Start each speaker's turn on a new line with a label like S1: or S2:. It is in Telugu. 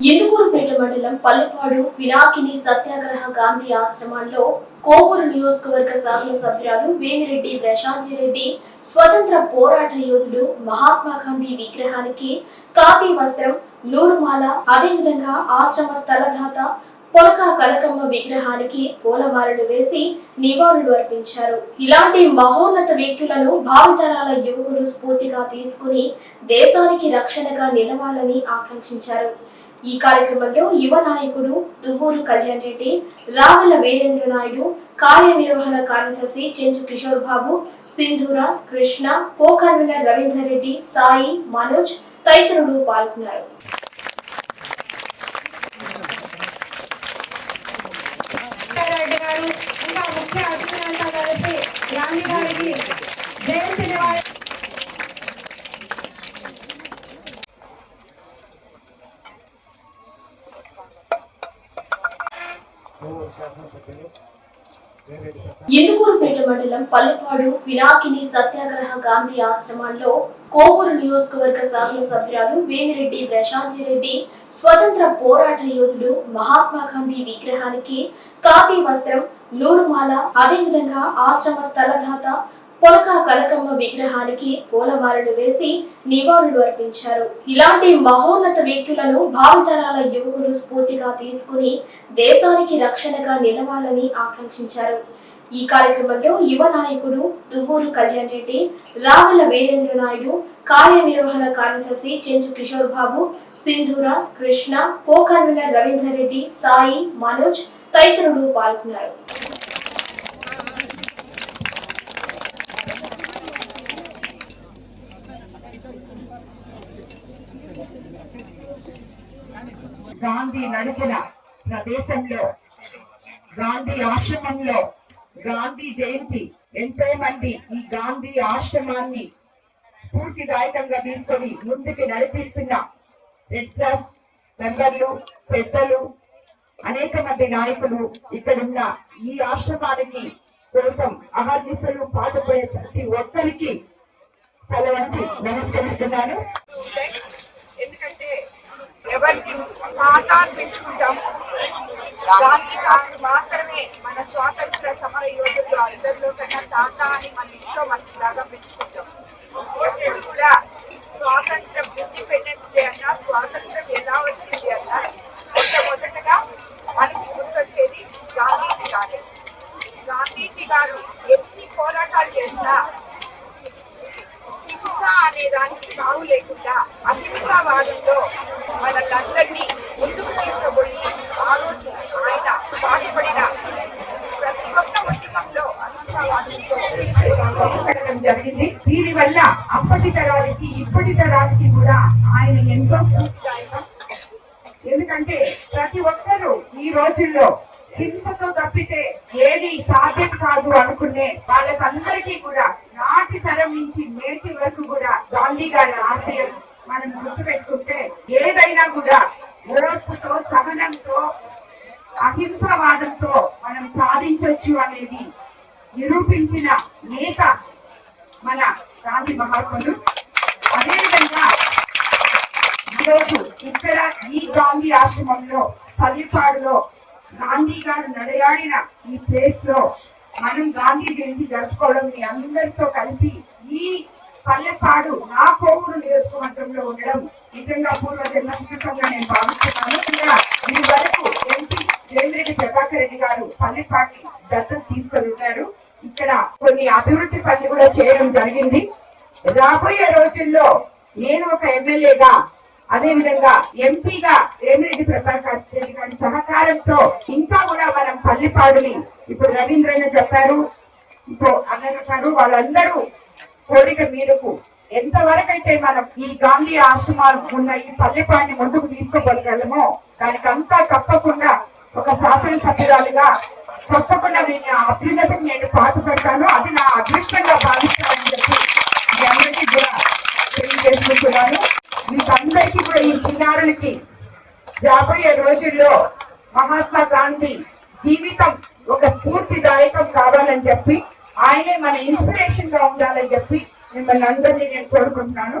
S1: ఎందుకూరుపేట మండలం పల్లుపాడు పినాకిని సత్యాగ్రహ గాంధీ ఆశ్రమాల్లో కోవూరు నియోజకవర్గ శాసనసభ్యురాలు వేమిరెడ్డి ప్రశాంతి రెడ్డి స్వతంత్ర పోరాట యోధుడు మహాత్మా గాంధీ విగ్రహానికి కాతి వస్త్రం నూరుమాల అదేవిధంగా ఆశ్రమ స్థలదాత పొలక కలకమ్మ విగ్రహానికి పూలమాలలు వేసి నివాళులు అర్పించారు. ఇలాంటి మహోన్నత వ్యక్తులను భావితరాల యువకులు స్ఫూర్తిగా తీసుకుని దేశానికి రక్షణగా నిలవాలని ఆకాంక్షించారు. ఈ కార్యక్రమంలో యువ నాయకుడు దువ్వూరు కళ్యాణ్ రెడ్డి రావుల వీరేంద్ర నాయుడు కార్యనిర్వహణ కార్యదర్శి చంద్ర కిషోర్ బాబు సింధూర కృష్ణ కోకర్వెల రవీందర్ రెడ్డి సాయి మనోజ్ తదితరులు పాల్గొన్నారు.
S2: గారు ఇంకా ముఖ్య అతిథులంతా కలిసి గాంధీ గారికి జయంతి నివాళి
S1: ఇందుకూరుపేట మండలం పల్లుపాడు పినాకిని సత్యాగ్రహ గాంధీ ఆశ్రమాల్లో కోవూరు నియోజకవర్గ శాసనసభ్యురాలు వేమిరెడ్డి ప్రశాంతి రెడ్డి స్వతంత్ర పోరాట యోధుడు మహాత్మా గాంధీ విగ్రహానికి కాతి వస్త్రం నూరుమాల అదేవిధంగా ఆశ్రమ స్థలదాత పొలక కలకమ్మ విగ్రహానికి పూలమాలలు వేసి నివాళులు అర్పించారు. ఇలాంటి మహోన్నత వ్యక్తులను భావితరాల యువకులు స్ఫూర్తిగా తీసుకుని దేశానికి రక్షణగా నిలవాలని ఆకాంక్షించారు. ఈ కార్యక్రమంలో యువ నాయకుడు దువ్వూరు కళ్యాణ్ రెడ్డి రావుల వీరేంద్ర నాయుడు కార్యనిర్వహణ కార్యదర్శి చెంచు కిషోర్ బాబు సింధూర కృష్ణ కోకర్మిల రవీందర్ రెడ్డి సాయి మనోజ్ తదితరులు పాల్గొన్నారు.
S3: గాంధీ నడిచిన ప్రదేశంలో గాంధీ ఆశ్రమంలో గాంధీ జయంతి ఎంతో మంది ఈ గాంధీ ఆశ్రమాన్ని స్ఫూర్తిదాయకంగా తీసుకొని ముందుకు నడిపిస్తున్న రెడ్ క్రాస్ మెంబర్లు పెద్దలు అనేక మంది నాయకులు ఇక్కడున్న ఈ ఆశ్రమానికి కోసం అహర్నిశలు పాటుపడే ప్రతి ఒక్కరికి తల వంచి నమస్కరిస్తున్నాను
S2: ఎందుకంటే ఎవరిని పాఠాలు పెంచుకుంటాం గాంధీ గారు మాత్రమే మన స్వాతంత్ర సమర యోధులు అందరిలో కన్నా తాత అని మన ఇంట్లో మంచిలాగా పెంచుకుంటాం. ఎప్పుడు కూడా స్వాతంత్రం ఇండిపెండెన్స్ డే అన్నా స్వాతంత్రం ఎలా వచ్చింది అన్నా మొట్టమొదటగా మనకి గుర్తొచ్చేది గాంధీజీ గారు. గాంధీజీ గారు ఎన్ని పోరాటాలు చేసినా హింస అనే దానికి తావు లేకుండా అహింసావాదంలో మనల్ని ముందుకు తీసుకుపోయి ఆ రోజు ఆయన పాటుపడిన ప్రతి ఒక్క ఉద్యమంలో అహింసావాదంతో
S3: పెట్టడం జరిగింది. దీని వల్ల అప్పటి తరాలకి ఇప్పటి తరాలకి కూడా ఆయన ఎంతో స్ఫూర్తిదాయకం. ఎందుకంటే ప్రతి ఒక్కరూ ఈ రోజుల్లో హింసతో తప్పితే ఏది సాధ్యం కాదు అనుకునే వాళ్ళకందరికీ కూడా నాటి తరం నుంచి నేటి వరకు కూడా గాంధీ గారి ఆశయం మనం గుర్తుపెట్టుకుంటే ఏదైనా కూడా ఓర్పుతో సహనంతో అహింసావాదంతో మనం సాధించవచ్చు అనేది నిరూపించిన నేత మన గాంధీ మహాత్ములు. అదేవిధంగా ఈరోజు ఇక్కడ ఈ గాంధీ ఆశ్రమంలో పల్లిపాడులో గాంధీ గారు నడయాడిన ఈ ప్లేస్లో మనం గాంధీ జయంతి జరుపుకోవడం మీ అందరితో కలిపి ఈ పల్లెపాడు నా కోవూరు నియోజకవర్గంలో ఉండడం నిజంగా పూర్వ జన్మస్కృతంగా నేను భావిస్తున్నాను. ఇలా ఈ వరకు ఎంపీ వేమిరెడ్డి ప్రభాకర్ రెడ్డి గారు పల్లెపాటి దత్తత తీసుకొని ఉన్నారు ఇక్కడ కొన్ని అభివృద్ధి పనులు కూడా చేయడం జరిగింది. రాబోయే రోజుల్లో నేను ఒక ఎమ్మెల్యేగా అదే విధంగా ఎంపీగా రేమిరెడ్డి ప్రభాకర్ రెడ్డి గారి సహకారంతో ఇంకా కూడా మనం పల్లెపాడుని ఇప్పుడు రవీంద్రన్న చెప్పారు. ఇప్పుడు అన్న వాళ్ళందరూ కోరిక మీదకు ఎంతవరకైతే మనం ఈ గాంధీ ఆశ్రమాలు ఉన్న ఈ పల్లెపాడిని ముందుకు తీసుకోగలగలమో దానికంతా తప్పకుండా ఒక శాసనసభ్యురాలుగా తప్పకుండా నేను ఆ అభ్యున్నతికి నేను పాటుపడతాను. అది నా అదృష్టంగా భావిస్తానని చెప్పి మీ అందరికీ కూడా తెలియజేసుకుంటున్నాను. మీకందరికీ కూడా ఈ చిన్నారులకి రాబోయే రోజుల్లో మహాత్మా గాంధీ జీవితం ఒక స్ఫూర్తిదాయకం కావాలని చెప్పి ఆయనే మన ఇన్స్పిరేషన్గా ఉండాలని చెప్పి మిమ్మల్ని అందరినీ నేను కోరుకుంటున్నాను.